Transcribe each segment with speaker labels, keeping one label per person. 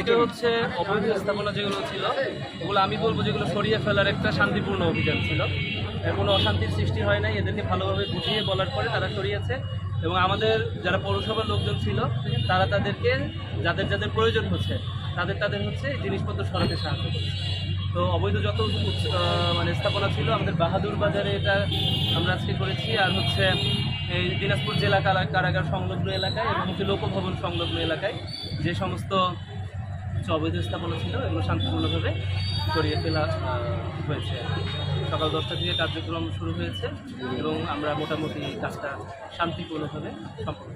Speaker 1: এটা হচ্ছে অবৈধ স্থাপনা যেগুলো ছিল, ওগুলো আমি বলব যেগুলো সরিয়ে ফেলার একটা শান্তিপূর্ণ অভিযান ছিল। কোনো অশান্তির সৃষ্টি হয় নাই, এদেরকে ভালোভাবে বুঝিয়ে বলার পরে তারা সরিয়েছে এবং আমাদের যারা পৌরসভার লোকজন ছিল, তারা তাদেরকে যাদের যাদের প্রয়োজন হচ্ছে, তাদের তাদের হচ্ছে জিনিসপত্র সরাতে সাহায্য করছে। তো অবৈধ যত মানে স্থাপনা ছিল, আমাদের বাহাদুর বাজারে এটা আমরা আজকে করেছি, আর হচ্ছে এই দিনাজপুর জেলা কারা- কারাগার সংলগ্ন এলাকায় এবং হচ্ছে লোকভবন সংলগ্ন এলাকায় যে সমস্ত হচ্ছে অবৈধ স্থাপনা ছিল এগুলো শান্তিপূর্ণভাবে সরিয়ে ফেলা হয়েছে। সকাল দশটা থেকে কার্যক্রম শুরু হয়েছে এবং আমরা মোটামুটি কাজটা শান্তিপূর্ণভাবে সম্পন্ন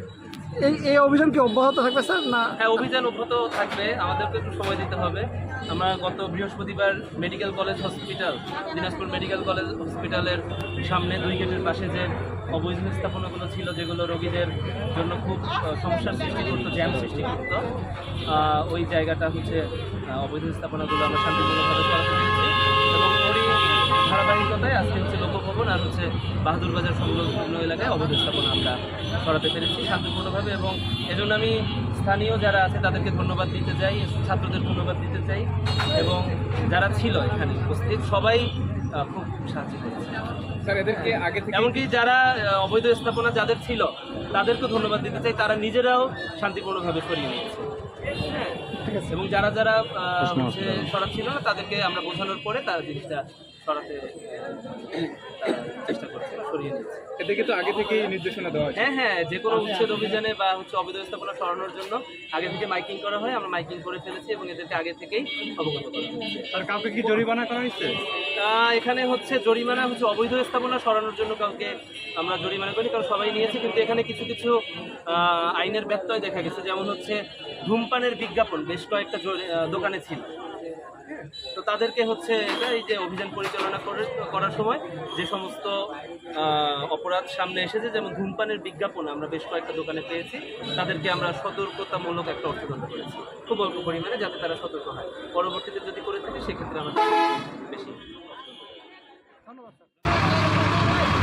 Speaker 2: এই এই অভিযান কি অব্যাহত থাকবে স্যার? না
Speaker 1: হ্যাঁ অভিযান অব্যাহত থাকবে আমাদেরকে একটু সময় দিতে হবে। আমরা গত বৃহস্পতিবার medical college hospital Dinajpur medical college হসপিটালের সামনে দুই গেটের পাশে যে অবৈধ স্থাপনাগুলো ছিল যেগুলো রোগীদের জন্য খুব সমস্যার সৃষ্টি করতো জ্যাম সৃষ্টি করতো ওই জায়গাটা হচ্ছে অবৈধ স্থাপনাগুলো আমরা শান্তিপূর্ণভাবে ওরই ধারাবাহিকতায় আজকে হচ্ছে লোকভবন আর হচ্ছে বাহাদুর বাজার সংলগ্ন এলাকায় অবৈধ স্থাপনা আমরা সরাতে পেরেছি শান্তিপূর্ণভাবে এবং এজন্য আমি স্থানীয় যারা আছে তাদেরকে ধন্যবাদ দিতে চাই ছাত্রদের ধন্যবাদ দিতে চাই এবং যারা ছিল এখানে উপস্থিত সবাই খুব সাহায্য করেছে।
Speaker 3: আগে
Speaker 1: এমনকি যারা অবৈধ স্থাপনা যাদের ছিল তাদেরকেও ধন্যবাদ দিতে চাই তারা নিজেরাও শান্তিপূর্ণভাবে সরিয়ে নিয়েছে। হ্যাঁ এবং যারা যারা সরাচ্ছিল না তাদেরকে আমরা বোঝানোর পরে তারা জিনিসটা সরাতে চেষ্টা করছে সরিয়ে নিয়েছে
Speaker 3: এদেরকে তো আগে থেকেই নির্দেশনা দেওয়া
Speaker 1: হ্যাঁ হ্যাঁ যে কোনো উচ্ছেদ অভিযানে বা হচ্ছে অবৈধ স্থাপনা সরানোর জন্য আগে থেকে মাইকিং করা হয় আমরা মাইকিং করে ফেলেছি এবং এদেরকে আগে থেকেই অবগত করা হয়েছে।
Speaker 3: স্যার কাউকে কি জরিমানা করা হয়েছে?
Speaker 1: এখানে হচ্ছে জরিমানা হচ্ছে অবৈধ স্থাপনা সরানোর জন্য কাউকে আমরা জরিমানা করি কারণ সবাই নিয়েছে কিন্তু এখানে কিছু কিছু আহ, আইনের ব্যত্যয় দেখা গেছে। যেমন হচ্ছে ধূমপানের বিজ্ঞাপন বেশ কয়েকটা জরি- দোকানে ছিল। তো তাদেরকে হচ্ছে এটা, এই যে অভিযান পরিচালনা করে- করার সময় যে সমস্ত অপরাধ সামনে এসেছে, যেমন ধূমপানের বিজ্ঞাপন আমরা বেশ কয়েকটা দোকানে পেয়েছি, তাদেরকে আমরা সতর্কতামূলক একটা অর্থদণ্ড করেছি, খুব অল্প পরিমাণে যাতে তারা সতর্ক হয়। পরবর্তীতে যদি করে থাকে, সেক্ষেত্রে আমাদের বেশি
Speaker 2: ধন্যবাদ